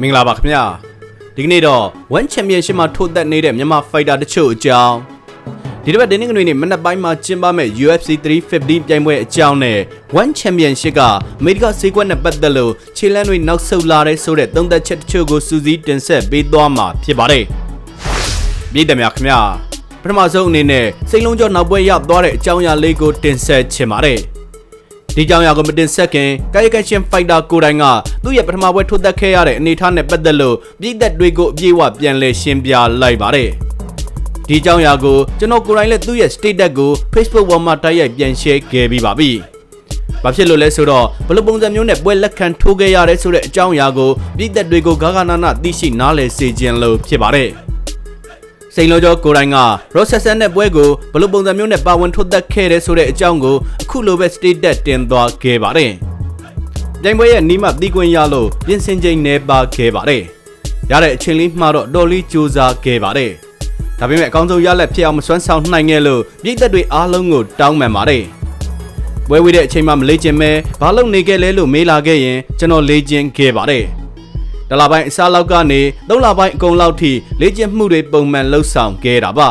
မင်္ဂလာပါခင်ဗျာဒီကနေ့တော့ One Championship မှာထိုးသက်နေတဲ့မြန်မာ fighter တချို့အကြောင်းဒီတစ်ပတ်တင်းငွေနေ့မနက်ပိုင်းမှာကျင်းပမဲ့ UFC 350ပြိုင်ပွဲအကြောင်းနဲ့ One Championship ကအမေရိကဈေးကွက်နဲ့ပတ်သက်လို့ခြေလမ်းတွေနောက်ဆုတ်လာတဲ့ဆိုတဲ့သုံးသက်ချက်တချို့ကိုစူးစီးတင်ဆက်ပေးသွားမှာဖြစ်ပါတယ်ပြည်တယ်များခင်ဗျာပထမဆုံးအနေနဲ့စိတ်လုံးကျော်နောက်ပွဲရောက်သွားတဲ့အကြောင်းအရာလေးကိုတင်ဆက်ချင်ပါတယ် ဒီကြောင်ရာကိုမတင်ဆက်ခင်ကာယကရှင်ဖိုက်တာကိုတိုင်ကသူ့ရဲ့ပထမပွဲထိုးသက်ခဲ့ရတဲ့အနေအထားနဲ့ပတ်သက်လို့ပြည်သက်တွေကိုအပြည့်အဝပြန်လည်ရှင်းပြလိုက်ပါတယ်။ဒီကြောင်ရာကိုကျွန်တော်ကိုယ်တိုင်လည်းသူ့ရဲ့ status ကို Facebook ပေါ်မှာတိုက်ရိုက်ပြန် share ခဲ့ပြီးပါပြီ။ဘာဖြစ်လို့လဲဆိုတော့ဘယ်လိုပုံစံမျိုးနဲ့ပွဲလက်ခံထိုးခဲ့ရတဲ့ဆိုတဲ့အကြောင်းအရာကိုပြည်သက်တွေကိုဂါဂနာနာသိရှိနားလည်စေခြင်းလို့ဖြစ်ပါတယ်။ စိန်လောကျော်ကိုတိုင်းကရော့ဆက်ဆန်တဲ့ပွဲကိုဘယ်လိုပုံစံမျိုးနဲ့ပါဝင်ထုတ်သက်ခဲ့တဲ့ဆိုတဲ့အကြောင်းကိုအခုလိုပဲ status တင်သွားခဲ့ပါတယ်။ပြိုင်ပွဲရဲ့နီးမှတီးခွင့်ရလို့ပြင်ဆင်ချိန်နေပါခဲ့ပါတယ်။ရတဲ့အချိန်လေးမှာတော့တော်လေးစူးစမ်းခဲ့ပါတယ်။ဒါပေမဲ့အကောင်းဆုံးရလက်ဖြစ်အောင်မစွမ်းဆောင်နိုင်ခဲ့လို့ပြည်သက်တွေအားလုံးကိုတောင်းပန်ပါတယ်။ပွဲဝေးတဲ့အချိန်မှမလေးကျင်မဲဘာလို့နေခဲ့လဲလို့မေးလာခဲ့ရင်ကျွန်တော်လေးကျင်ခဲ့ပါတယ်။ တလပိုင်းအစားလောက်ကနေ၃လပိုင်းအကုန်လောက်ထိလေ့ကျင့်မှုတွေပုံမှန်လှုပ်ဆောင်ခဲ့တာပါ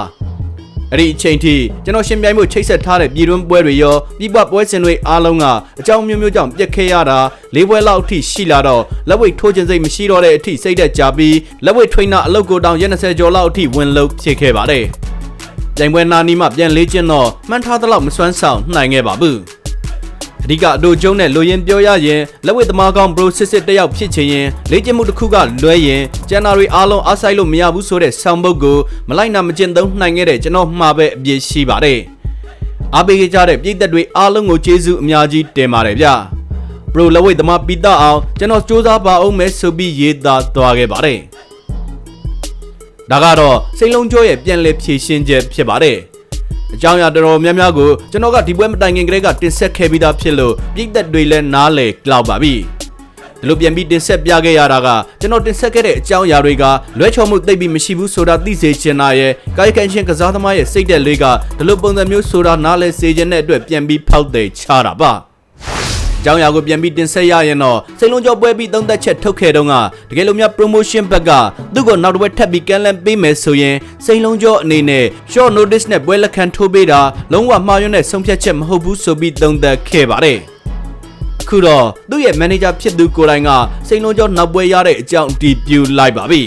အဲ့ဒီအချိန်ထိကျွန်တော်ရှင်ပြိုင်မှုချိတ်ဆက်ထားတဲ့ပြည်တွင်းပွဲတွေရောပြည်ပပွဲစဉ်တွေအားလုံးကအကြောင်းမျိုးမျိုးကြောင့်ပြက်ခဲရတာ၄ပွဲလောက်အထိရှိလာတော့လက်ဝိတ်ထိုးခြင်းစိတ်မရှိတော့တဲ့အထိစိတ်သက်ကြပြီးလက်ဝိတ်ထွိနာအလုတ်ကိုတောင်ရက်20ကျော်လောက်အထိဝင်လုဖြစ်ခဲ့ပါတယ်ပြိုင်ပွဲနာနီမှပြန်လေ့ကျင့်တော့မှန်းထားသလောက်မစွမ်းဆောင်နိုင်ခဲ့ပါဘူး အဓိကအတို့ကျုံးနဲ့လူရင်ပြောရရင်လက်ဝဲသမားကောင်းဘရိုစစ်စစ်တယောက်ဖြစ်ချင်ရင်လေ့ကျင့်မှုတစ်ခုကလွဲရင်ကျန်နာတွေအားလုံးအားဆိုင်လို့မရဘူးဆိုတဲ့ဆောင်းပုတ်ကိုမလိုက်နာမကျင့်သုံးနိုင်ခဲ့တဲ့ကျွန်တော်မှာပဲအပြည့်ရှိပါတယ်အားပေးကြတဲ့ပြည်သက်တွေအားလုံးကိုကျေးဇူးအများကြီးတင်ပါတယ်ဗျဘရိုလက်ဝဲသမားပိတအောင်ကျွန်တော်စူးစမ်းပါအောင်မယ်ဆိုပြီးရေးသားသွားခဲ့ပါတယ်ဒါကတော့စိတ်လုံးကျော်ရဲ့ပြန်လည်ဖြည့်ရှင်းချက်ဖြစ်ပါတယ် အကြောင်းအရာတော်တော်များများကိုကျွန်တော်ကဒီပွဲမတိုင်ခင်ကတည်းကတင်ဆက်ခဲ့ပြီးသားဖြစ်လို့ပြည်သက်တွေလည်းနားလည်ကြောက်ပါပြီဒီလိုပြန်ပြီးတင်ဆက်ပြခဲ့ရတာကကျွန်တော်တင်ဆက်ခဲ့တဲ့အကြောင်းအရာတွေကလွဲချော်မှုသိပ်ပြီးမရှိဘူးဆိုတာသိစေချင်တာရဲ့ကာယကံရှင်ကစားသမားရဲ့စိတ်သက်လေးကဒီလိုပုံစံမျိုးဆိုတာနားလည်စေချင်တဲ့အတွက်ပြန်ပြီးဖောက်သိချတာပါ ကြောင်းရာကိုပြန်ပြီးတင်ဆက်ရရင်တော့စိတ်လုံးကြောပွဲပြီးသုံးသက်ချက်ထုတ်ခဲ့တော့ကတကယ်လို့များ promotion ဘက်ကသူ့ကိုနောက်တစ်ပွဲထပ်ပြီးကန်လန်ပေးမယ်ဆိုရင်စိတ်လုံးကြောအနေနဲ့ short notice နဲ့ပွဲလက်ခံထိုးပေးတာလုံးဝမှားယွင်းတဲ့ဆုံးဖြတ်ချက်မဟုတ်ဘူးဆိုပြီးသုံးသက်ခဲ့ပါတယ်အခုတော့သူ့ရဲ့ manager ဖြစ်သူကိုယ်တိုင်ကစိတ်လုံးကြောနောက်ပွဲရတဲ့အကြောင်းအတည်ပြုလိုက်ပါပြီ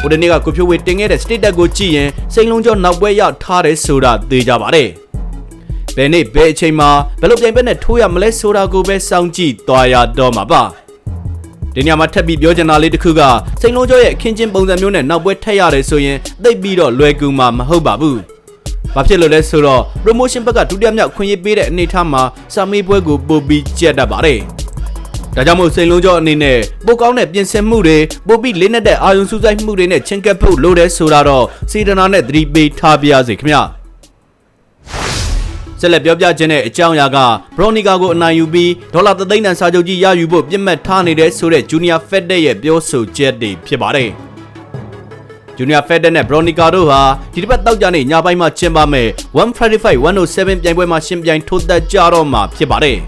ဟိုဒီနေ့ကကိုဖြိုးဝေတင်ခဲ့တဲ့ status ကိုကြည့်ရင်စိတ်လုံးကြောနောက်ပွဲရထားတယ်ဆိုတာသိကြပါတယ် ဘယ်နေ့ဘယ်အချိန်မှာဘယ်လိုပြိုင်ပွဲနဲ့ထိုးရမလဲဆိုတာကိုပဲစောင့်ကြည့်သွားရတော့မှာပါဒီညမှာထပ်ပြီးပြောချင်တာလေးတစ်ခုကစိန်လုံးကျော်ရဲ့အခင်းချင်းပုံစံမျိုးနဲ့နောက်ပွဲထက်ရတယ်ဆိုရင်သိပ်ပြီးတော့လွယ်ကူမှာမဟုတ်ပါဘူး။ဘာဖြစ်လို့လဲဆိုတော့ promotion ဘက်ကဒုတိယမြောက်ခွင့်ရပေးတဲ့အနေအထားမှာစာမေးပွဲကိုပို့ပြီးကြက်တတ်ပါတယ်။ဒါကြောင့်မို့စိန်လုံးကျော်အနေနဲ့ပိုကောင်းတဲ့ပြင်ဆင်မှုတွေပို့ပြီးလေးနဲ့တဲ့အာယုံစူးစိုက်မှုတွေနဲ့ချင်းကပ်ဖို့လိုတယ်ဆိုတာတော့စေတနာနဲ့သတိပေးထားပြရစီခင်ဗျာ။ ဆက်လက်ပြောပြခြင်းတဲ့အကြောင်းအရာကဘရိုနီကာကိုအနိုင်ယူပြီးဒေါ်လာသသိန်းတန်စာချုပ်ကြီးရယူဖို့ပြစ်မှတ်ထားနေတဲ့ဆိုတဲ့ဂျူနီယာဖက်တက်ရဲ့ပြောဆိုချက်တွေဖြစ်ပါတယ်။ဂျူနီယာဖက်တက်နဲ့ဘရိုနီကာတို့ဟာဒီတစ်ပတ်တောက်ကြနေညပိုင်းမှာကျင်းပမဲ့135 107ပြိုင်ပွဲမှာရှင်ပြိုင်ထိုးသက်ကြတော့မှာဖြစ်ပါတယ်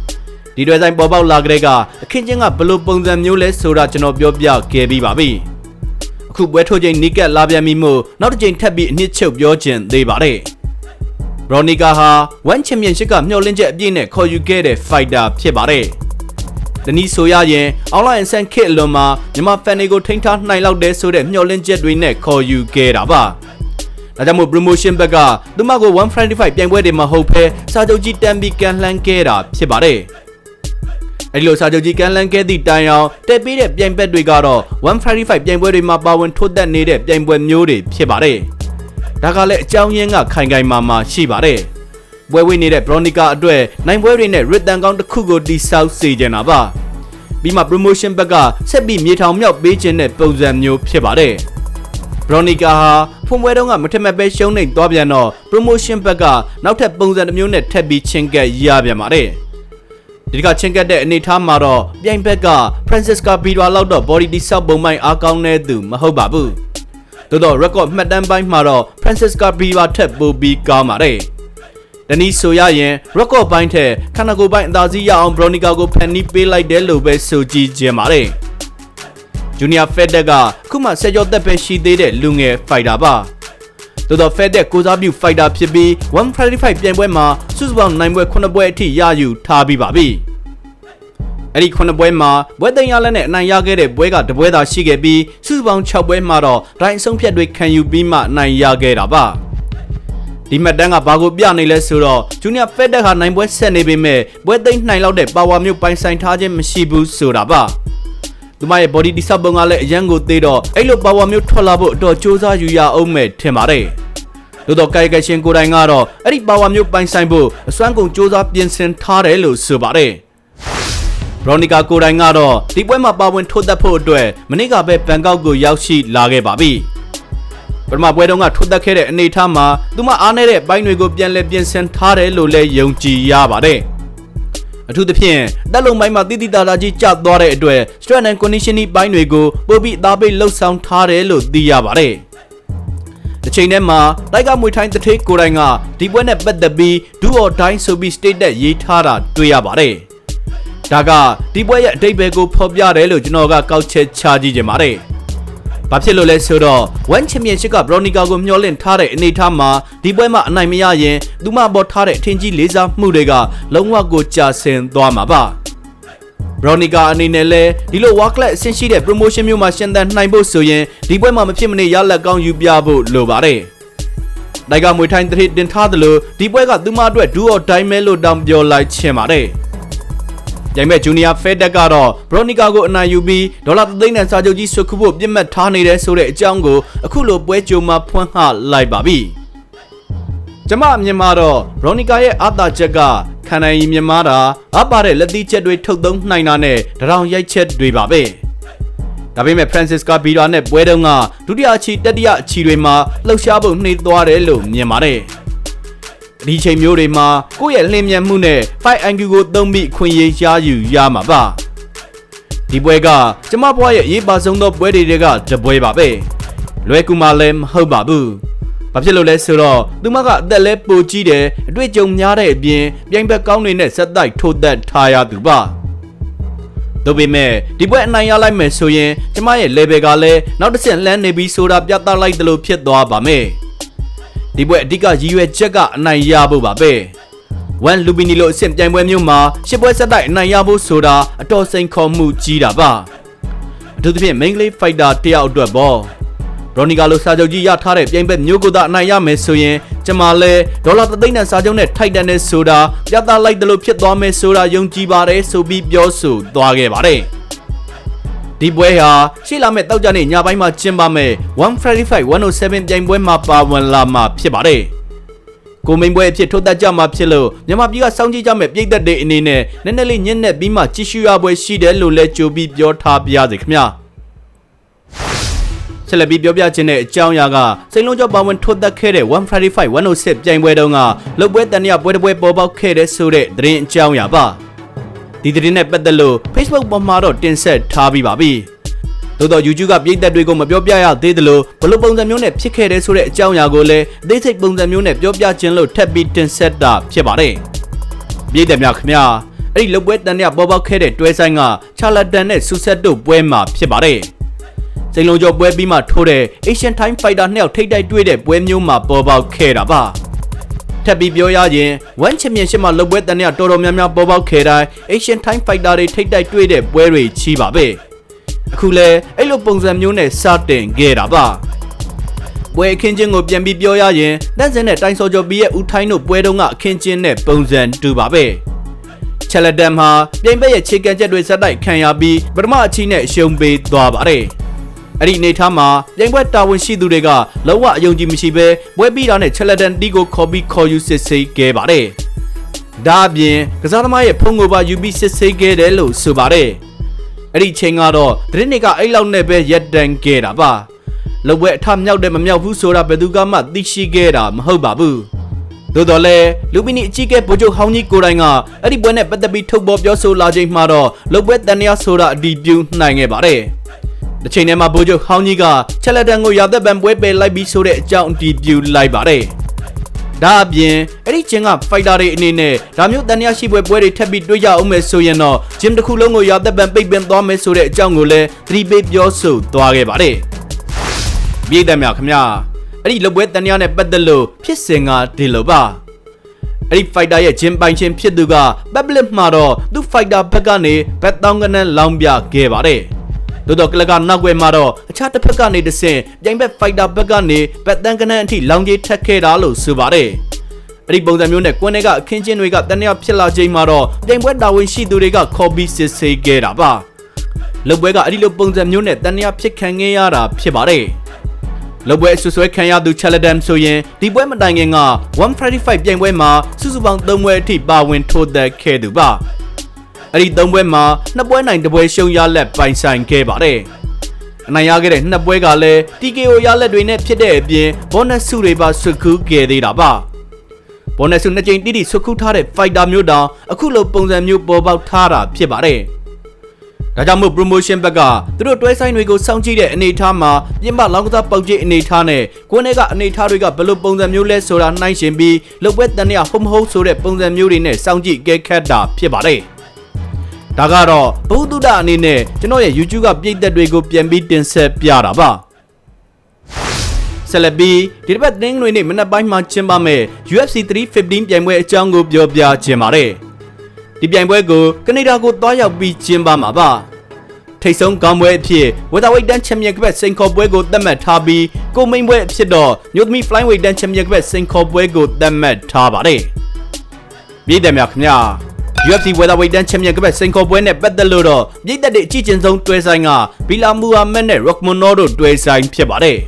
။ဒီတွေဆိုင်ပေါ်ပေါက်လာကြတဲ့ကအခင်းချင်းကဘယ်လိုပုံစံမျိုးလဲဆိုတာကျွန်တော်ပြောပြခဲ့ပြီးပါပြီ။အခုပွဲထိုးချိန်နီကက်လာပြန်ပြီမို့နောက်တစ်ချိန်ထပ်ပြီးအနှစ်ချုပ်ပြောခြင်းသေးပါတယ်။ဘ ရိုနီကာဟာ1ချန်ပီယံရှစ်ကမျှော်လင့်ချက်အပြည့်နဲ့ခေါ်ယူခဲ့တဲ့ fighter ဖြစ်ပါတယ်။ဒီနည်းဆိုရရင် online ဆန်ခစ်အလွန်မှာမြန်မာဖန်တွေကိုထိန်းထားနိုင်လောက်တဲ့ဆိုတဲ့မျှော်လင့်ချက်တွေနဲ့ခေါ်ယူခဲ့တာပါ။ဒါကြောင့်မို့ promotion ဘက်ကသူမကို155ပြိုင်ပွဲတွေမှာဟုတ်ဖဲစာချုပ်ကြီးတန်ပြီးကန်လှန်ခဲ့တာဖြစ်ပါတယ်။အဲဒီလိုစာချုပ်ကြီးကန်လန်ခဲ့သည့်တိုင်အောင်တက်ပေးတဲ့ပြိုင်ပွဲတွေကတော့155ပြိုင်ပွဲတွေမှာပါဝင်ထိုးသက်နေတဲ့ပြိုင်ပွဲမျိုးတွေဖြစ်ပါတယ်။ ဒါကလည်းအကြောင်းရင်းကခိုင်ခိုင်မာမာရှိပါတယ်။ပွဲဝင်နေတဲ့ Bronica အတွက်နိုင်ပွဲတွေနဲ့ Rhythm ကောင်းတစ်ခုကိုတိဆောက်စေချင်တာပါ။ပြီးမှ promotion ဘက်ကဆက်ပြီးမြေထောင်မြောက်ပေးခြင်းတဲ့ပုံစံမျိုးဖြစ်ပါတယ်။ Bronica ဟာဖွင့်ပွဲတုန်းကမထက်မဲ့ပဲရှုံးနေသွားပြန်တော့ promotion ဘက်ကနောက်ထပ်ပုံစံတစ်မျိုးနဲ့ထပ်ပြီးချင်းကပ်ရပြန်ပါတယ်။ဒီကချင်းကတ်တဲ့အနေထားမှာတော့ပြိုင်ဘက်က Francisca Bidwa လောက်တော့ body တိဆောက်ပုံမိုင်းအားကောင်းတဲ့သူမဟုတ်ပါဘူး။ သို့တော့ record မှတ်တမ်းပိုင်းမှာတော့ Francisca Biva ထက်ပိုပြီးကောင်းပါတယ်။တနည်းဆိုရရင် record ပိုင်းထက်ခန္ဓာကိုယ်ပိုင်းအသာစီးရအောင် Bronica ကိုဖန်နီးပေးလိုက်တယ်လို့ပဲဆိုကြည့်ခြင်းပါတယ်။ဂျူနီယာဖက်ဒက်ကအခုမှဆက်ကြောသက်ပဲရှိသေးတဲ့လူငယ်ဖိုက်တာပါသို့တော့ဖက်တက်ကိုစားပြုဖိုက်တာဖြစ်ပြီး135ပြိုင်ပွဲမှာစုစုပေါင်းနိုင်ပွဲ9ပွဲအထိရယူထားပြီးပါပြီ အဲ့ဒီ9ပွဲမှာပွဲသိမ်းရလက်နဲ့အနိုင်ရခဲ့တဲ့ပွဲကတပွဲသာရှိခဲ့ပြီးစုစုပေါင်း6ပွဲမှာတော့ဒိုင်းအဆုံးဖြတ်တွေခံယူပြီးမှအနိုင်ရခဲ့တာပါဒီမှတ်တမ်းကဘာကိုပြနေလဲဆိုတော့ဂျူနီယာဖက်တက်ဟာနိုင်ပွဲဆက်နေပေမဲ့ပွဲသိမ်းနိုင်လောက်တဲ့ပါဝါမျိုးပိုင်ဆိုင်ထားခြင်းမရှိဘူးဆိုတာပါသူမရဲ့ body တိဆောက်ပုံကလည်းအရန်ကိုသေးတော့အဲ့လိုပါဝါမျိုးထွက်လာဖို့အတော်စူးစမ်းယူရအောင်မဲ့ထင်ပါတယ်သို့တော့ကာယကရှင်ကိုယ်တိုင်ကတော့အဲ့ဒီပါဝါမျိုးပိုင်ဆိုင်ဖို့အစွမ်းကုန်စူးစမ်းပြင်ဆင်ထားတယ်လို့ဆိုပါတယ်ဘ ရော်နီကာကိုယ်တိုင်ကတော့ဒီပွဲမှာပါဝင်ထိုးသက်ဖို့အတွက်မနေ့ကပဲဘန်ကောက်ကိုရောက်ရှိလာခဲ့ပါပြီပထမပွဲတုန်းကထိုးသက်ခဲ့တဲ့အနေအထားမှာသူမအားနေတဲ့ဘိုင်းတွေကိုပြန်လည်ပြင်ဆင်ထားတယ်လို့လည်းယုံကြည်ရပါတယ်အထူးသဖြင့်တက်လုံပိုင်းမှာတိတိတသားကြီးကျသွားတဲ့အတွက် strength and conditioning ဘိုင်းတွေကိုပိုပြီးအသားပေးလှုပ်ဆောင်ထားတယ်လို့သိရပါတယ်။တစ်ချိန်တည်းမှာတိုက်ကမွေထိုင်းတထေးကိုယ်တိုင်ကဒီပွဲနဲ့ပတ်သက်ပြီးဒူအော်တိုင်းဆိုပြီး state တက်ရေးထားတာတွေ့ရပါတယ်။ ဒါကဒီပွဲရဲ့အတိတ်ဘယ်ကိုဖော်ပြတယ်လို့ကျွန်တော်ကကောက်ချက်ချကြည့်ကြပါတယ်။ဘာဖြစ်လို့လဲဆိုတော့ One Championship က Bronica ကိုမျှော်လင့်ထားတဲ့အနေအထားမှာဒီပွဲမှာအနိုင်မရရင်သူမပေါ်ထားတဲ့အထင်ကြီးလေးစားမှုတွေကလုံးဝကိုကြာဆင်သွားမှာပါ။ Bronica အနေနဲ့လည်းဒီလို worklet အဆင့်ရှိတဲ့ promotion မျိုးမှာရှင်သန်နိုင်ဖို့ဆိုရင်ဒီပွဲမှာမဖြစ်မနေရလက်ကောင်းယူပြဖို့လိုပါတယ်။တိုက်ကမွေထိုင်းတထိတင်ထားသလိုဒီပွဲကသူမအတွက်ဒူအော်ဒိုင်းမဲလို့တောင်းပြောလိုက်ချင်ပါတယ်။။ ရိုင်မဲ့ဂျူနီယာဖဲတက်ကတော့ဘရိုနီကာကိုအနိုင်ယူပြီးဒေါ်လာ3သိန်းနဲ့စာချုပ်ကြီးဆွခုဖို့ပြစ်မှတ်ထားနေတဲ့ဆိုတဲ့အကြောင်းကိုအခုလိုပွဲကြိုမှာဖွင့်ဟလိုက်ပါပြီ။ကျမအမြင်မှာတော့ဘရိုနီကာရဲ့အာသာချက်ကခန္ဓာရည်မြင်မာတာအပါတဲ့လက်သီးချက်တွေထုတ်သုံးနိုင်တာနဲ့တရောင်ရိုက်ချက်တွေပါပဲ။ဒါပေမဲ့ Francis ကဘီရာနဲ့ပွဲတုန်းကဒုတိယအချီတတိယအချီတွေမှာလှုပ်ရှားဖို့နှိမ့်သွားတယ်လို့မြင်ပါတယ်။ ဒီချိန်မျိုးတွေမှာကိုယ့်ရဲ့လျင်မြန်မှုနဲ့ 5IQ ကိုသုံးပြီးခွင့်ရရယူရမှာပါဒီပွဲကကျမဘွားရဲ့အရေးပါဆုံးသောပွဲတွေကတပွဲပါပဲလွယ်ကူမှလည်းမဟုတ်ပါဘူးဘာဖြစ်လို့လဲဆိုတော့သူမကအသက်လဲပိုကြီးတယ်အတွေ့အကြုံများတဲ့အပြင်ပြိုင်ဘက်ကောင်းတွေနဲ့ဆက်တိုက်ထိုးသက်ထားရသူပါတို့ပေမဲ့ဒီပွဲအနိုင်ရလိုက်မယ်ဆိုရင်ကျမရဲ့ level ကလည်းနောက်တစ်ဆင့်လှမ်းနေပြီးဆိုတာပြသလိုက်တယ်လို့ဖြစ်သွားပါမယ် ဒီပွဲအဓိကရည်ရွယ်ချက်ကအနိုင်ရဖို့ပါပဲဝမ်လူဘီနီလိုအဆင့်ပြိုင်ပွဲမျိုးမှာရှစ်ပွဲဆက်တိုက်အနိုင်ရဖို့ဆိုတာအတော်စိန်ခေါ်မှုကြီးတာပါအထူးသဖြင့် main league fighter တယောက်အတွက်ပေါ့ရိုနီကာလိုစာချုပ်ကြီးရထားတဲ့ပြိုင်ဘက်မျိုးကိုသာအနိုင်ရမယ်ဆိုရင်ကျမလဲဒေါ်လာ3သိန်းနဲ့စာချုပ်နဲ့ထိုက်တန်တဲ့ဆိုတာပြသလိုက်တယ်လို့ဖြစ်သွားမယ်ဆိုတာယုံကြည်ပါတယ်ဆိုပြီးပြောဆိုသွားခဲ့ပါတယ် ဒီပွဲဟာရှေ့လာမဲ့တောက်ကြနေ့ညပိုင်းမှာကျင်းပမဲ့135 107ပြိုင်ပွဲမှာပါဝင်လာမှာဖြစ်ပါတယ်။ကိုမိန်ပွဲအဖြစ်ထိုးသက်ကြမှာဖြစ်လို့မြန်မာပြည်ကစောင့်ကြည့်ကြမဲ့ပြည်သက်တွေအနေနဲ့နည်းနည်းလေးညံ့နဲ့ပြီးမှကြည့်ရှုရပွဲရှိတယ်လို့လည်းကြိုပြီးပြောထားပြရစီခင်ဗျာ။ဆက်လက်ပြီးပြောပြခြင်းတဲ့အကြောင်းအရာကစိန်လုံးကျော်ပါဝင်ထိုးသက်ခဲ့တဲ့135 106ပြိုင်ပွဲတုန်းကလုတ်ပွဲတန်ရပွဲတစ်ပွဲပေါ်ပေါက်ခဲ့တဲ့ဆိုတဲ့သတင်းအကြောင်းအရာပါ။ ဒီသတင်းနဲ့ပတ်သက်လို့ Facebook ပေါ်မှာတော့တင်ဆက်ထားပြီးပါပြီ။သို့တော့ YouTube ကပြည်သက်တွေကိုမပြောပြရသေးသလိုဘလို့ပုံစံမျိုးနဲ့ဖြစ်ခဲ့တဲ့ဆိုတဲ့အကြောင်းအရာကိုလည်းအသေးစိတ်ပုံစံမျိုးနဲ့ပြောပြခြင်းလို့ထပ်ပြီးတင်ဆက်တာဖြစ်ပါတယ်။ပြည်သက်များခင်ဗျာအဲ့ဒီလုတ်ပွဲတန်ရပေါ်ပေါက်ခဲ့တဲ့တွဲဆိုင်ကချာလတန်နဲ့ဆူဆက်တို့ပွဲမှာဖြစ်ပါတယ်။စိန်လုံးကျော်ပွဲပြီးမှထိုးတဲ့ Asian Time Fighter နှစ်ယောက်ထိတ်တိုက်တွေ့တဲ့ပွဲမျိုးမှာပေါ်ပေါက်ခဲ့တာပါ။ ထပ်ပြီးပြောရရင် One Championship မှာလုပ်ပွဲတန်ရတော်တော်များများပေါ်ပေါက်ခဲ့တိုင်း Asian Time Fighter တွေထိတ်တိုက်တွေ့တဲ့ပွဲတွေချီးပါပဲအခုလဲအဲ့လိုပုံစံမျိုးနဲ့စတင်ခဲ့တာပါပွဲအခင်းချင်းကိုပြန်ပြီးပြောရရင်လက်စင်နဲ့တိုင်းစောကျော်ဘီရဲ့ဦးထိုင်းတို့ပွဲတုန်းကအခင်းချင်းနဲ့ပုံစံတူပါပဲချက်လက်တမ်မှာပြိုင်ဘက်ရဲ့ခြေကန်ချက်တွေစက်တိုက်ခံရပြီးပထမအချီနဲ့ရှုံးပေးသွားပါတယ် အဲ့ဒီအနေထားမှာပြိုင်ပွဲတာဝန်ရှိသူတွေကလုံးဝအယုံကြည်မရှိဘဲပွဲပြီးတာနဲ့ချက်လက်တန်တီကိုခေါ်ပြီးခေါ်ယူစစ်ဆေးခဲ့ပါတယ်။ဒါအပြင်ကစားသမားရဲ့ဖုန်းကိုပါယူပြီးစစ်ဆေးခဲ့တယ်လို့ဆိုပါတယ်။အဲ့ဒီချိန်ကတော့သတင်းတွေကအဲ့လောက်နဲ့ပဲရက်တန်ခဲ့တာပါ။လောက်ပွဲအထမြောက်တယ်မမြောက်ဘူးဆိုတာဘယ်သူကမှသိရှိခဲ့တာမဟုတ်ပါဘူး။သို့တော်လဲလူပီနီအကြီးကဲဗိုလ်ချုပ်ဟောင်းကြီးကိုတိုင်ကအဲ့ဒီပွဲနဲ့ပတ်သက်ပြီးထုတ်ပေါ်ပြောဆိုလာချိန်မှာတော့လောက်ပွဲတန်ရဆိုတာအတီးပြုနိုင်ခဲ့ပါတယ်။ တစ်ချိန်တည်းမှာဗိုလ်ချုပ်ဟောင်းကြီးကချက်လက်တန်ကိုရာသက်ပံပွဲပယ်လိုက်ပြီးဆိုတဲ့အကြောင်းအတည်ပြုလိုက်ပါတယ်ဒါအပြင်အဲ့ဒီဂျင်းကဖိုက်တာတွေအနေနဲ့ဒါမျိုးတန်ရရှိပွဲပွဲတွေထပ်ပြီးတွေ့ကြအောင်မယ်ဆိုရင်တော့ဂျင်းတစ်ခုလုံးကိုရာသက်ပံပိတ်ပင်သွားမယ်ဆိုတဲ့အကြောင်းကိုလည်းသတိပေးပြောဆိုသွားခဲ့ပါတယ်။ပြည်သက်များခင်ဗျာအဲ့ဒီလုပ်ပွဲတန်ရနဲ့ပတ်သက်လို့ဖြစ်စဉ်ကဒီလိုပါအဲ့ဒီ fighter ရဲ့ဂျင်းပိုင်ချင်းဖြစ်သူက public မှာတော့သူ fighter ဘက်ကနေဘက်တောင်းကနန်းလောင်းပြခဲ့ပါတယ်။ တိုးတော့ကလကနောက်ွယ်မှာတော့အခြားတစ်ဖက်ကနေတဆင့်ပြိုင်ဘက် fighter ဘက်ကနေဘက်တန်းကနန်းအထိလောင်းကြီးထက်ခဲ့တာလို့ဆိုပါတယ်။အဲ့ဒီပုံစံမျိုးနဲ့ကွန်းတွေကအခင်းချင်းတွေကတန်ရဖြစ်လာချိန်မှာတော့ပြိုင်ပွဲတာဝန်ရှိသူတွေကခေါ်ပြီးစစ်ဆေးခဲ့တာပါ။လုပ်ပွဲကအဲ့ဒီလိုပုံစံမျိုးနဲ့တန်ရဖြစ်ခံခဲ့ရတာဖြစ်ပါတယ်။လုပ်ပွဲဆွဆွဲခံရသူ Chaladam ဆိုရင်ဒီပွဲမတိုင်ခင်က135ပြိုင်ပွဲမှာစုစုပေါင်း3ပွဲအထိပါဝင်ထိုးသက်ခဲ့သူပါ အဲ့ဒီ3ပွဲမှာနှစ်ပွဲနိုင်တစ်ပွဲရှုံးရလက်ပိုင်ဆိုင်ခဲ့ပါတယ်အနိုင်ရခဲ့တဲ့နှစ်ပွဲကလည်း TKO ရလက်တွေနဲ့ဖြစ်တဲ့အပြင် bonus စုတွေပါဆွခူးခဲ့သေးတာပါ bonus စုနှစ်ကြိမ်တိတိဆွခူးထားတဲ့ fighter မျိုးတောင်အခုလိုပုံစံမျိုးပေါ်ပေါက်ထားတာဖြစ်ပါတယ်ဒါကြောင့်မို့ promotion ဘက်ကသူတို့တွဲဆိုင်တွေကိုစောင့်ကြည့်တဲ့အနေအထားမှာပြင်ပလောင်းကစားပေါက်ကြီးအနေအထားနဲ့ကိုယ်နဲ့ကအနေအထားတွေကဘယ်လိုပုံစံမျိုးလဲဆိုတာနှိုင်းယှဉ်ပြီးလုတ်ပွဲတန်ရဟုတ်မဟုတ်ဆိုတဲ့ပုံစံမျိုးတွေနဲ့စောင့်ကြည့်ကြဲခတ်တာဖြစ်ပါတယ်။ ဒါကတော့ဘုဒ္ဓဒအနေနဲ့ကျွန်တော်ရဲ့ YouTube ကပြည်သက်တွေကိုပြန်ပြီးတင်ဆက်ပြတာပါ။ဆက်လက်ပြီးဒီတစ်ပတ်တင်းငွေနေ့မနက်ပိုင်းမှာကျင်းပမဲ့ UFC 315ပြိုင်ပွဲအကြောင်းကိုပြောပြခြင်းပါတယ်။ဒီပြိုင်ပွဲကိုကနေဒါကိုတွားရောက်ပြီးကျင်းပမှာပါထိတ်ဆုံးကောင်းပွဲအဖြစ်ဝေတာဝိတ်တန်းချန်ပီယံကပတ်စိန်ခေါ်ပွဲကိုသတ်မှတ်ထားပြီးကိုမိန်ပွဲအဖြစ်တော့မြို့သမီး flyweight တန်းချန်ပီယံကပတ်စိန်ခေါ်ပွဲကိုသတ်မှတ်ထားပါတယ်ပြည်တယ်များခင်ဗျာ UFC Welterweight တန်းချန်ပီယံကပတ်စိန်ခေါ်ပွဲနဲ့ပတ်သက်လို့တော့ပြည်သက်တဲ့အကြီးကျယ်ဆုံးတွဲဆိုင်ကဘီလာမူဟာမက်နဲ့ Rockmono တို့တွဲဆိုင်ဖြစ်ပါတယ်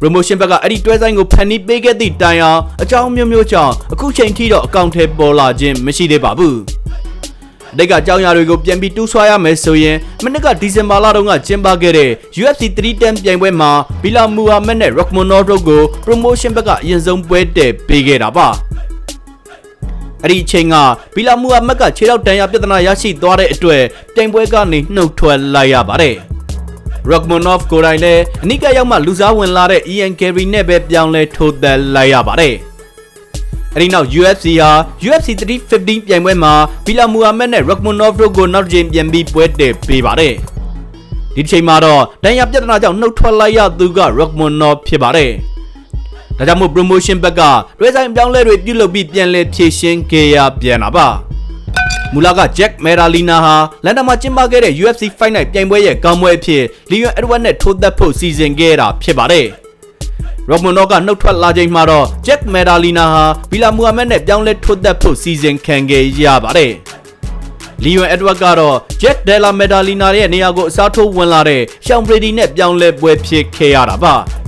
promotion ဘက်ကအဲ့ဒီတွဲဆိုင်ကိုဖန်တီးပေးခဲ့သည့်တိုင်အောင်အကြောင်းမျိုးမျိုးကြောင့်အခုချိန်ထိတော့အကောင့်ထဲပေါ်လာခြင်းမရှိသေးပါဘူး။ဒိတ်ကအကြောင်းအရာတွေကိုပြန်ပြီးတူးဆွားရမယ်ဆိုရင်မနစ်ကဒီဇင်ဘာလတုန်းကကျင်းပခဲ့တဲ့ UFC 310ပြိုင်ပွဲမှာဘီလာမူဟာမက်နဲ့ Rockmono တို့ကို promotion ဘက်ကအရင်ဆုံးပွဲတည်ပေးခဲ့တာပါ။ အဲ့ဒီအချိန်ကဘီလာမူဟာမက်ကခြေထောက်တန်ရာပြဿနာရရှိသွားတဲ့အတွက်ပြိုင်ပွဲကနေနှုတ်ထွက်လိုက်ရပါတယ်။ Rockmonov ကိုယ်တိုင်လည်းအနိကရောက်မှလူစားဝင်လာတဲ့ Ian Carey နဲ့ပဲပြောင်းလဲထိုးသက်လိုက်ရပါတယ်။အဲဒီနောက် UFC ဟာ UFC 315ပြိုင်ပွဲမှာဘီလာမူဟာမက်နဲ့ Rockmonov တို့ကိုနောက်တစ်ချိန်ပြန်ပြီးပွဲတည်ပေးပါတယ်။ဒီတစ်ချိန်မှာတော့ဒဏ်ရာပြဿနာကြောင့်နှုတ်ထွက်လိုက်ရသူက Rockmonov ဖြစ်ပါတယ်။ ဒါကြောင့်မို့ promotion ဘက်ကတွဲဆိုင်ပြောင်းလဲတွေပြုလုပ်ပြီးပြန်လဲဖြည့်ရှင်းခဲ့ရပြန်တာပါ။မူလာက Jack Meralina ဟာလန်ဒန်မှာကျင်းပခဲ့တဲ့ UFC Fight Night ပြိုင်ပွဲရဲ့ကောင်းပွဲအဖြစ် Leon Edwards နဲ့ထိုးသက်ဖို့စီစဉ်ခဲ့တာဖြစ်ပါတယ်။ Rockmono ကနှုတ်ထွက်လာချိန်မှာတော့ Jack Meralina ဟာဘီလာမူဟာမက်နဲ့ပြောင်းလဲထိုးသက်ဖို့စီစဉ်ခံခဲ့ရပါတယ်။ Leon Edwards ကတော့ Jack Della Medalina ရဲ့နေရာကိုအစားထိုးဝင်လာတဲ့ Sean Brady နဲ့ပြောင်းလဲပွဲဖြစ်ခဲ့ရတာပါ။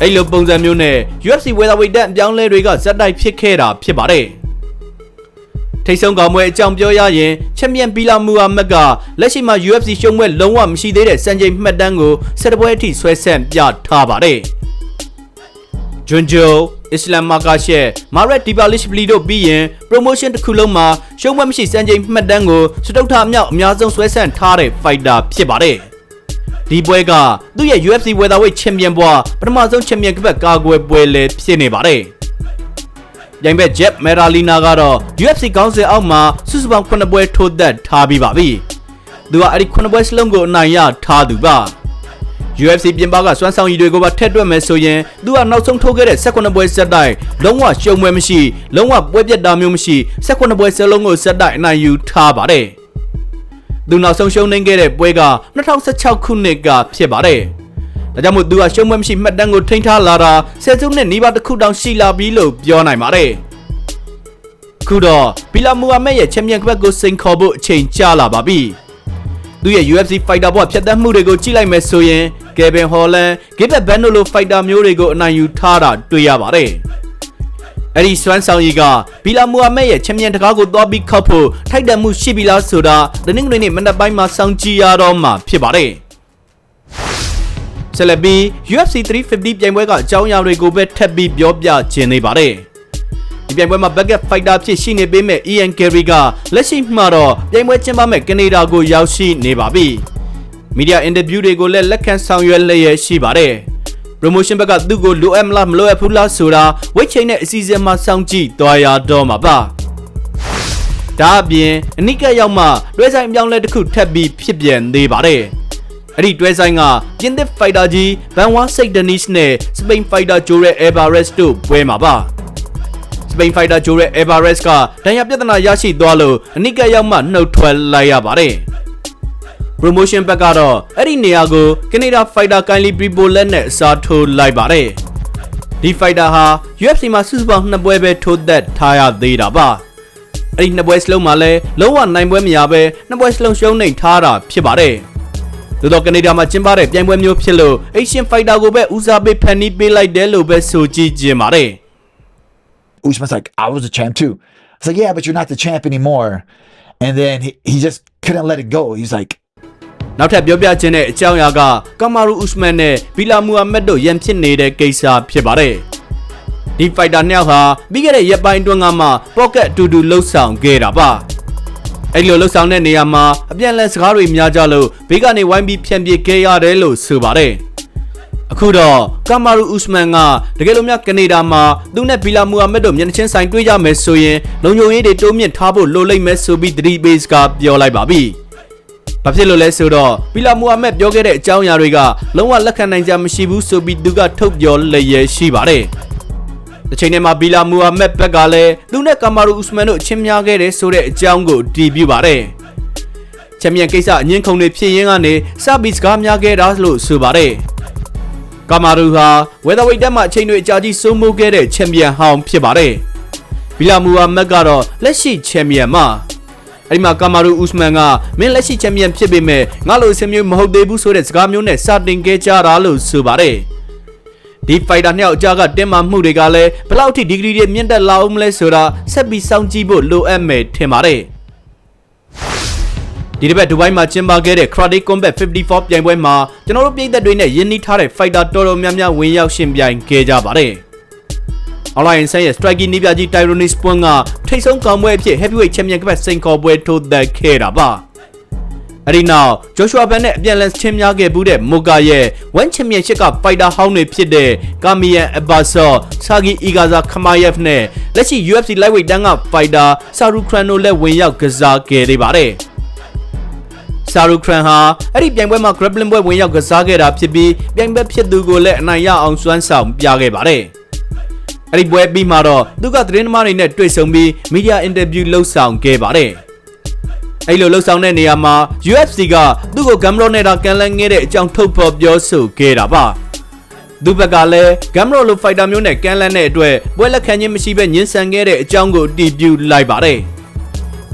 အဲ့လိုပုံစံမျိုးနဲ့ UFC Welterweight တန်းအပြောင်းလဲတွေကဇက်တိုက်ဖြစ်ခဲ့တာဖြစ်ပါတယ်။ထိတ်ဆုံးကောင်ပွဲအကြောင်းပြောရရင်ချန်ပီယံဘီလာမူဟာမက်ကလက်ရှိမှာ UFC ရှုံးပွဲလုံးဝမရှိသေးတဲ့စံချိန်မှတ်တမ်းကိုဆက်တပွဲအထိဆွဲဆက်ပြထားပါတယ်။ဂျွန်ဂျိုအစ္စလမ်မာကာရှက်မာရက်ဒီပါလစ်ပလီတို့ပြီးရင် promotion တစ်ခုလုံးမှာရှုံးပွဲမရှိစံချိန်မှတ်တမ်းကိုစတုထအမြောက်အများဆုံးဆွဲဆန့်ထားတဲ့ fighter ဖြစ်ပါတယ်။ ဒီပွဲကသူ့ရဲ့ UFC Welterweight Champion ဘွားပထမဆုံး Champion ကပတ်ကာကွယ်ပွဲလည်းဖြစ်နေပါတယ်။ပြိုင်ဘက် Jet Meralina ကတော့ UFC ကောင်းစဉ်အောက်မှာစုစုပေါင်း9ပွဲထိုးသက်ထားပြီးပါပြီ။သူကအဲ့ဒီ9ပွဲစလုံးကိုအနိုင်ရထားသူပါ။ UFC ပြင်ပကစွမ်းဆောင်ရည်တွေကိုပါထက်တွက်မယ်ဆိုရင်သူကနောက်ဆုံးထိုးခဲ့တဲ့18ပွဲဆက်တိုက်လုံးဝရှုံပွဲမရှိလုံးဝပွဲပြတ်တာမျိုးမရှိ18ပွဲစလုံးကိုဆက်တိုက်အနိုင်ယူထားပါတယ်။ သူနောက်ဆုံးရှုံးနေခဲ့တဲ့ပွဲက2016ခုနှစ်ကဖြစ်ပါတယ်။ဒါကြောင့်မို့သူကရှုံးပွဲမရှိမှတ်တမ်းကိုထိန်းထားလာတာဆယ်စုနှစ်နီးပါးတစ်ခုတောင်ရှိလာပြီလို့ပြောနိုင်ပါတယ်ခုတော့ဘီလာမူဟာမက်ရဲ့ချန်ပီယံကပတ်ကိုစိန်ခေါ်ဖို့အချိန်ကျလာပါပြီသူရဲ့ UFC fighter ဘဝဖြတ်သန်းမှုတွေကိုကြည့်လိုက်မယ်ဆိုရင် Kevin Holland, Gilbert Burns လို fighter မျိုးတွေကိုအနိုင်ယူထားတာတွေ့ရပါတယ် အဲ့ဒီစွမ်းဆောင်ရည်ကဘီလာမူဟာမက်ရဲ့ချန်ပီယံတကားကိုသွားပြီးခောက်ဖို့ထိုက်တန်မှုရှိပြီလားဆိုတာတနင်္ဂနွေနေ့မနက်ပိုင်းမှာစောင့်ကြည့်ရတော့မှာဖြစ်ပါတယ်ဆက်လက်ပြီး UFC 350ပြိုင်ပွဲကအကြောင်းအရာတွေကိုပဲထပ်ပြီးပြောပြခြင်းနေပါတယ်ဒီပြိုင်ပွဲမှာ backup fighter ဖြစ်ရှိနေပေမဲ့ Ian Carey ကလက်ရှိမှာတော့ပြိုင်ပွဲကျင်းပမဲ့ကနေဒါကိုရောက်ရှိနေပါပြီမီဒီယာအင်တာဗျူးတွေကိုလည်းလက်ခံဆောင်ရွက်လျက်ရှိပါတယ် promotion ဘက်ကသူ့ကိုလိုအပ်မလားမလိုအပ်ဘူးလားဆိုတာဝိတ်ချိန်နဲ့အစီအစဉ်မှာစောင့်ကြည့်သွားရတော့မှာပါဒါအပြင်အနိကရောက်မှတွဲဆိုင်အပြောင်းလဲတစ်ခုထပ်ပြီးဖြစ်ပြန်သေးပါတယ်အဲ့ဒီတွဲဆိုင်ကပြင်သစ်ဖိုက်တာကြီးဘန်ဝါစိတ်ဒနီစ်နဲ့စပိန်ဖိုက်တာဂျိုရဲအယ်ဘာရက်စ်တို့ပွဲမှာပါစပိန်ဖိုက်တာဂျိုရဲအယ်ဘာရက်စ်ကဒဏ်ရာပြဿနာရရှိသွားလို့အနိကရောက်မှနှုတ်ထွက်လိုက်ရပါတယ် promotion ဘက်ကတော့အဲ့ဒီနေရာကို Canada Fighter Kindly People လက်နဲ့အစားထိုးလိုက်ပါတယ်ဒီ fighter ဟာ UFC မှာစုစုပေါင်းနှစ်ပွဲပဲထိုးသက်ထားရသေးတာပါအဲ့ဒီနှစ်ပွဲစလုံးမှာလည်းလုံးဝနိုင်ပွဲမရပဲနှစ်ပွဲစလုံးရှုံးနေထားတာဖြစ်ပါတယ်သို့တော့ကနေဒါမှာကျင်းပတဲ့ပြိုင်ပွဲမျိုးဖြစ်လို့ Asian Fighter ကိုပဲဦးစားပေးဖန်တီးပေးလိုက်တယ်လို့ပဲဆိုကြည့်ကြပါတယ် Usman's like, I was the champ too. I was like, yeah, but you're not the champ anymore. And then he, he just couldn't let it go. He's like, နောက်ထပ်ပြောပြခြင်းတဲ့အကြောင်းအရာကကမာရူဥစမန်နဲ့ဘီလာမူဟာမက်တို့ရန်ဖြစ်နေတဲ့ကိစ္စဖြစ်ပါတယ်။ဒီဖိုက်တာနှစ်ယောက်ဟာပြီးခဲ့တဲ့ရက်ပိုင်းအတွင်းကမှပေါ့ကက်အတူတူလှုပ်ဆောင်ခဲ့တာပါ။အဲ့ဒီလိုလှုပ်ဆောင်တဲ့နေရာမှာအပြန်အလှန်စကားတွေများကြလို့ဘေးကနေဝိုင်းပြီးဖြန့်ပြေးခဲ့ရတယ်လို့ဆိုပါတယ်။အခုတော့ကမာရူဥစမန်ကတကယ်လို့များကနေဒါမှာသူနဲ့ဘီလာမူဟာမက်တို့မျက်နှာချင်းဆိုင်တွေ့ကြမယ်ဆိုရင်လုံခြုံရေးတွေတိုးမြင့်ထားဖို့လိုလိမ့်မယ်ဆိုပြီးသတိပေးစကားပြောလိုက်ပါပြီ။ ဘာဖြစ်လို့လဲဆိုတော့ပီလာမူဟာမက်ပြောခဲ့တဲ့အကြောင်းအရာတွေကလုံးဝလက်ခံနိုင်ကြမရှိဘူးဆိုပြီးသူကထုတ်ပြောလျက်ရှိပါတယ်။တစ်ချိန်တည်းမှာဘီလာမူဟာမက်ဘက်ကလည်းသူနဲ့ကာမာရူဥစမန်တို့အချင်းများခဲ့တယ်ဆိုတဲ့အကြောင်းကိုတည်ပြုပါတယ်။ချန်ပီယံကိစ္စအငင်းခုန်တွေဖြစ်ရင်းကနေစပြီးစကားများခဲ့တာလို့ဆိုပါတယ်။ကာမာရူဟာဝက်သာဝိတ်တက်မှအချိန်တွေအကြာကြီးစိုးမိုးခဲ့တဲ့ချန်ပီယံဟောင်းဖြစ်ပါတယ်။ဘီလာမူဟာမက်ကတော့လက်ရှိချန်ပီယံမှာ အဲ့ဒီမှာကာမာရူဥစမန်ကမင်းလက်ရှိချန်ပီယံဖြစ်ပေမဲ့ငါလိုအစမျိုးမဟုတ်သေးဘူးဆိုတဲ့စကားမျိုးနဲ့စတင်ခဲ့ကြတာလို့ဆိုပါတယ်ဒီဖိုက်တာနှစ်ယောက်အကြားကတင်းမာမှုတွေကလည်းဘယ်လောက်ထိဒီဂရီတွေမြင့်တက်လာအောင်မလဲဆိုတာဆက်ပြီးစောင့်ကြည့်ဖို့လိုအပ်မယ်ထင်ပါတယ်ဒီတစ်ပတ်ဒူဘိုင်းမှာကျင်းပခဲ့တဲ့ Karate Combat 54ပြိုင်ပွဲမှာကျွန်တော်တို့ပြည်သက်တွေနဲ့ယဉ်နီးထားတဲ့ fighter တော်တော်များများဝင်ရောက်ရှင်ပြိုင်ခဲ့ကြပါတယ်။ Online ဆိုင်ရဲ့ striking နီးပြကြီး Tyronis Point ကထိတ်ဆုံးကောင်ပွဲအဖြစ် heavyweight champion ကပတ်စိန်ခေါ်ပွဲထိုးသက်ခဲ့တာပါ။အဲဒီနောက် Joshua Ban နဲ့အပြန်အလှန်ချင်းများခဲ့ဘူးတဲ့ Moka ရဲ့ One Championship က fighter ဟောင်းတွေဖြစ်တဲ့ Kamian Abbasov, Sagi Igaza Khamayev နဲ့လက်ရှိ UFC lightweight တန်းက fighter Saru Kran တို့လည်းဝင်ရောက်ကစားခဲ့သေးပါတယ်။ဆာရူခရန်ဟာအဲ့ဒီပြိုင်ပွဲမှာ grappling ပွဲဝင်ရောက်ကစားခဲ့တာဖြစ်ပြီးပြိုင်ပွဲဖြစ်သူကိုလည်းအနိုင်ရအောင်စွမ်းဆောင်ပြခဲ့ပါတယ်။ အဲ့ဒီပွဲပြီးမှတော့သူကသတင်းသမားတွေနဲ့တွေ့ဆုံပြီးမီဒီယာအင်တာဗျူးလုပ်ဆောင်ခဲ့ပါတယ်အဲ့လိုလှုပ်ဆောင်တဲ့နေရာမှာ UFC ကသူ့ကိုဂမ်ရောနဲ့တာကန်လန်းခဲ့တဲ့အကြောင်းထုတ်ဖော်ပြောဆိုခဲ့တာပါသူဘက်ကလည်းဂမ်ရောလိုဖိုက်တာမျိုးနဲ့ကန်လန်းတဲ့အတွက်ပွဲလက်ခံခြင်းမရှိဘဲညှင်းဆန်ခဲ့တဲ့အကြောင်းကိုတည်ပြုလိုက်ပါတယ်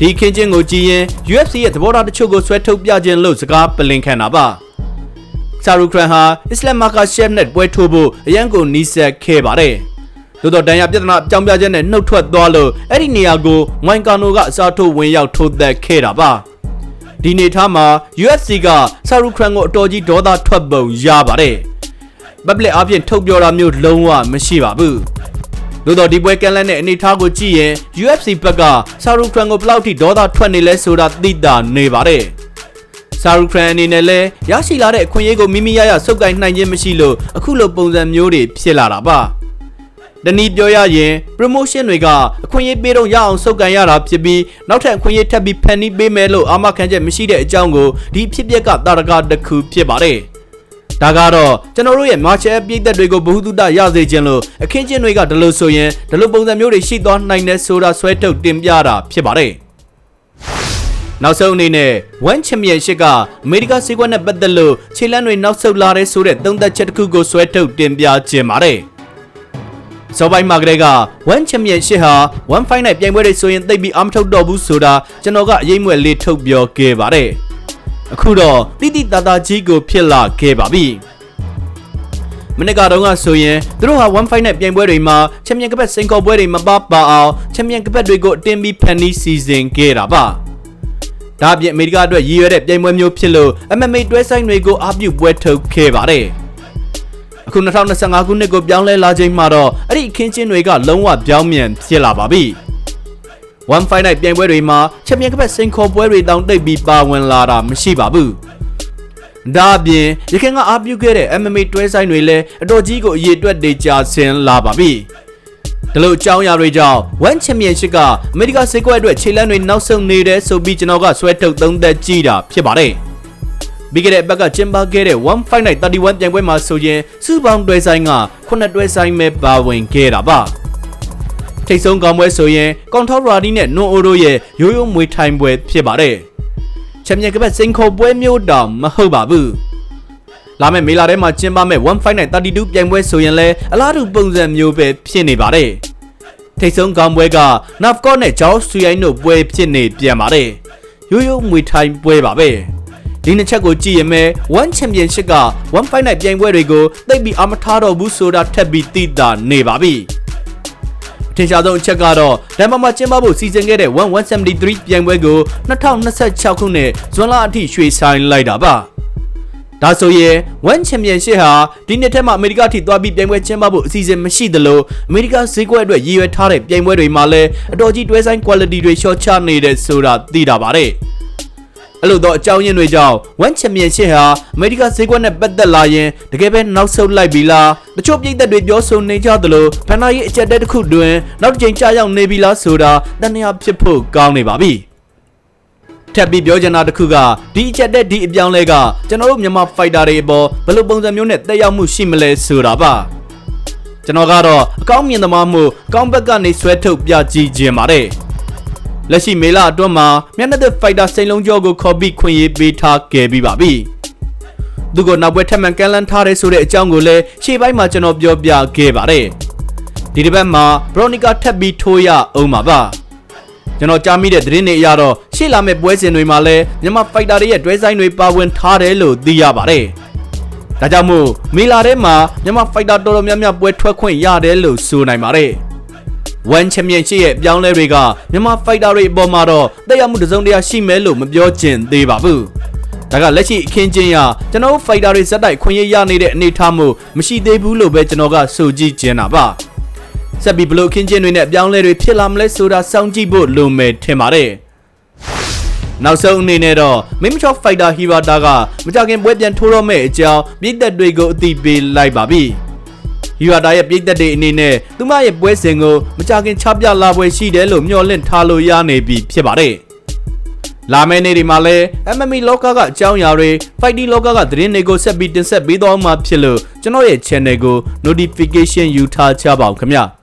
ဒီခင်းချင်းကိုကြည့်ရင် UFC ရဲ့သဘောထားတချို့ကိုဆွဲထုတ်ပြခြင်းလို့စကားပလင်ခံတာပါဆာရူခရန်ဟာအစ္စလမ်မာကာရှက်နဲ့ပွဲထိုးဖို့အရန်ကိုနီးစပ်ခဲ့ပါတယ် သို့တော့ဒဏ်ရာပြဿနာအကြောင်းပြချက်နဲ့နှုတ်ထွက်သွားလို့အဲ့ဒီနေရာကိုဝိုင်ကာနိုကအစားထိုးဝင်ရောက်ထိုးသက်ခဲ့တာပါဒီနေထားမှာ UFC ကဆာရူခရန်ကိုအတော်ကြီးဒေါသထွက်ပုံရပါတယ်ပပလက်အပြင်ထုတ်ပြောတာမျိုးလုံးဝမရှိပါဘူးသို့တော့ဒီပွဲကန်လန်းတဲ့အနေထားကိုကြည့်ရင် UFC ဘက်ကဆာရူခရန်ကိုဘယ်လောက်ထိဒေါသထွက်နေလဲဆိုတာသိတာနေပါတယ်ဆာရူခရန်အနေနဲ့လည်းရရှိလာတဲ့အခွင့်အရေးကိုမိမိရရစုပ်ကိုင်နိုင်ခြင်းမရှိလို့အခုလိုပုံစံမျိုးတွေဖြစ်လာတာပါ တနည်းပြောရရင် promotion တွေကအခွင့်အရေးပေးတော့ရအောင်စုပ်ကန်ရတာဖြစ်ပြီးနောက်ထပ်အခွင့်အရေးထပ်ပြီးဖန်တီးပေးမယ်လို့အာမခံချက်မရှိတဲ့အကြောင်းကိုဒီဖြစ်ပျက်ကတာရကတစ်ခုဖြစ်ပါတယ်ဒါကတော့ကျွန်တော်တို့ရဲ့ martial ပြည်သက်တွေကိုဘ ഹു တုတရစေခြင်းလို့အခင်းချင်းတွေကဒီလိုဆိုရင်ဒီလိုပုံစံမျိုးတွေရှိသွားနိုင်တဲ့ဆိုတာဆွဲထုတ်တင်ပြတာဖြစ်ပါတယ်နောက်ဆုံးအနေနဲ့ One Championship ကအမေရိကစီးကွက်နဲ့ပတ်သက်လို့ခြေလမ်းတွေနောက်ဆုတ်လာတဲ့ဆိုတဲ့သုံးသက်ချက်တစ်ခုကိုဆွဲထုတ်တင်ပြခြင်းပါတယ်။ ဇော်ပိုင်းမှာကလေးက1 championship ဟာ1 fight နဲ့ပြိုင်ပွဲတွေဆိုရင်သိပ်ပြီးအမထုတ်တော့ဘူးဆိုတာကျွန်တော်ကအရေးမွက်လေးထုတ်ပြောခဲ့ပါတယ်အခုတော့တိတိတသားကြီးကိုဖြစ်လာခဲ့ပါပြီမနေ့ကတော့ကဆိုရင်သူတို့ဟာ1 fight နဲ့ပြိုင်ပွဲတွေမှာချန်ပီယံကပတ်စင်ကော်ပွဲတွေမပပါအောင်ချန်ပီယံကပတ်တွေကိုအတင်းပြီးဖန်တီးစီစဉ်ခဲ့တာပါဒါအပြင်အမေရိကအတွက်ရည်ရွယ်တဲ့ပြိုင်ပွဲမျိုးဖြစ်လို့ MMA တွဲဆိုင်တွေကိုအပြုပွဲထုတ်ခဲ့ပါတယ် အခု2025ခုနှစ်ကိုပြောင်းလဲလာချိန်မှာတော့အဲ့ဒီအခင်းချင်းတွေကလုံးဝပြောင်းပြန်ဖြစ်လာပါပြီ။ One Fight Night ပြိုင်ပွဲတွေမှာချန်ပီယံကပတ်စင်ခေါ်ပွဲတွေတောင်တိတ်ပြီးပါဝင်လာတာမရှိပါဘူး။ဒါအပြင်ရခိုင်ကအားပြုခဲ့တဲ့ MMA တွဲဆိုင်တွေလည်းအတော်ကြီးကိုအရေးအတွက်တွေကြာဆင်းလာပါပြီ။ဒါလို့အကြောင်းအရာတွေကြောင့် One Championship ကအမေရိကစေကွက်အတွက်ခြေလမ်းတွေနောက်ဆုံးနေတယ်ဆိုပြီးကျွန်တော်ကဆွဲထုတ်သုံးသက်ကြည့်တာဖြစ်ပါတယ်။ ပြီးခဲ့တဲ့ဘက်ကကျင်းပခဲ့တဲ့1 Fight Night 31ပြိုင်ပွဲမှာဆိုရင်စုပေါင်းတွဲဆိုင်က9တွဲဆိုင်ပဲပါဝင်ခဲ့တာပါ။ထိတ်ဆုံးကောင်ပွဲဆိုရင်ကောင်ထောရာဒီနဲ့နွန်အိုတို့ရဲ့ရိုးရိုးမွေထိုင်ပွဲဖြစ်ပါတယ်။ချန်ပီယံကပတ်စိန်ခေါ်ပွဲမျိုးတောင်မဟုတ်ပါဘူး။လာမယ့်မေလာထဲမှာကျင်းပမယ့်1 Fight Night 32ပြိုင်ပွဲဆိုရင်လည်းအလားတူပုံစံမျိုးပဲဖြစ်နေပါတယ်။ထိတ်ဆုံးကောင်ပွဲက Navcon နဲ့ Josh Suyai တို့ပွဲဖြစ်နေပြန်ပါတယ်။ရိုးရိုးမွေထိုင်ပွဲပါပဲ။ ဒီနှစ်ချက်ကိုကြည့်ရင်မဲ့ One Championship က1 Fight Night ပြိုင်ပွဲတွေကိုသိပ်ပြီးအမထားတော့ဘူးဆိုတာထပ်ပြီးသိတာနေပါပြီ။အထင်ရှားဆုံးအချက်ကတော့ဒန်မာမှာကျင်းပဖို့စီစဉ်ခဲ့တဲ့1173ပြိုင်ပွဲကို2026ခုနှစ်ဇွန်လအထိရွှေ့ဆိုင်းလိုက်တာပါဒါဆိုရင် One Championship ဟာဒီနှစ်ထဲမှာအမေရိကထိသွားပြီးပြိုင်ပွဲကျင်းပဖို့အစီအစဉ်မရှိသလိုအမေရိကဈေးကွက်အတွက်ရည်ရွယ်ထားတဲ့ပြိုင်ပွဲတွေမှာလည်းအတော်ကြီးတွဲဆိုင် quality တွေရှော့ချနေတဲ့ဆိုတာသိတာပါတယ် အဲ့လိုတော့အကြောင်းရင်းတွေကြောင့် One Championship ဟာအမေရိကဈေးကွက်နဲ့ပတ်သက်လာရင်တကယ်ပဲနောက်ဆုတ်လိုက်ပြီလားတချို့ပြည်သက်တွေပြောဆိုနေကြသလိုဖန်နာရေးအကြက်တဲတစ်ခုတွင်နောက်တစ်ချိန်ကြာရောက်နေပြီလားဆိုတာတန်တရားဖြစ်ဖို့ကောင်းနေပါပြီထပ်ပြီးပြောချင်တာတစ်ခုကဒီအချက်တဲ့ဒီအပြောင်းလဲကကျွန်တော်တို့မြန်မာဖိုက်တာတွေအပေါ်ဘယ်လိုပုံစံမျိုးနဲ့တက်ရောက်မှုရှိမလဲဆိုတာပါကျွန်တော်ကတော့အကောင်းမြင်သမားမှုအကောင်းဘက်ကနေဆွဲထုတ်ပြကြည့်ခြင်းပါတယ် လက်ရှိမေလအတွင်းမှာမျက်နှာသက်ဖိုက်တာစိန်လုံးကျော်ကိုခေါ်ပြီးခွင့်ရေးပေးထားခဲ့ပြီးပါပြီသူကနောက်ပွဲထပ်မံကန်လန်းထားတဲ့ဆိုတဲ့အကြောင်းကိုလည်းရှေ့ပိုင်းမှာကျွန်တော်ပြောပြခဲ့ပါတယ်ဒီတစ်ပတ်မှာဘရိုနီကာထပ်ပြီးထိုးရအောင်ပါပါကျွန်တော်ကြားမိတဲ့သတင်းတွေအရတော့ရှေ့လာမယ့်ပွဲစဉ်တွေမှာလည်းမြန်မာဖိုက်တာတွေရဲ့တွဲဆိုင်တွေပါဝင်ထားတယ်လို့သိရပါတယ်ဒါကြောင့်မို့မေလာထဲမှာမြန်မာဖိုက်တာတော်တော်များများပွဲထွက်ခွင့်ရတယ်လို့ဆိုနိုင်ပါတယ်။ One Championship ရဲ့ပြောင်းလဲတွေကမြန်မာဖိုက်တာတွေအပေါ်မှာတော့တက်ရောက်မှုတစ်စုံတရာရှိမယ်လို့မပြောချင်သေးပါဘူး။ဒါကလက်ရှိအခင်းချင်းရကျွန်တော်တို့ဖိုက်တာတွေဇက်တိုက်ခွင့်ရရနေတဲ့အနေအထားမျိုးမရှိသေးဘူးလို့ပဲကျွန်တော်ကဆိုကြည့်ချင်တာပါ။ဆက်ပြီးဘလို့အခင်းချင်းတွေနဲ့အပြောင်းလဲတွေဖြစ်လာမလဲဆိုတာစောင့်ကြည့်ဖို့လိုမယ်ထင်ပါတယ်။နောက်ဆုံးအနေနဲ့တော့ Meme Shop Fighter Hirata ကမကြခင်ပွဲပြန်ထိုးတော့မဲ့အကြောင်းပြည်သက်တွေကိုအသိပေးလိုက်ပါပြီ။ Hirata ရဲ့ပြည်သက်တွေအနေနဲ့သူမရဲ့ပွဲစဉ်ကိုမကြခင်ချပြလာပွဲရှိတယ်လို့မျှော်လင့်ထားလို့ရနေပြီဖြစ်ပါတယ်။လာမယ့်နေ့ဒီမှာလဲ MMA လောကကအကြောင်းအရာတွေ Fighting လောကကသတင်းတွေကိုဆက်ပြီးတင်ဆက်ပေးသွားမှာဖြစ်လို့ကျွန်တော်ရဲ့ channel ကို notification ယူထားကြပါဦးခင်ဗျာ။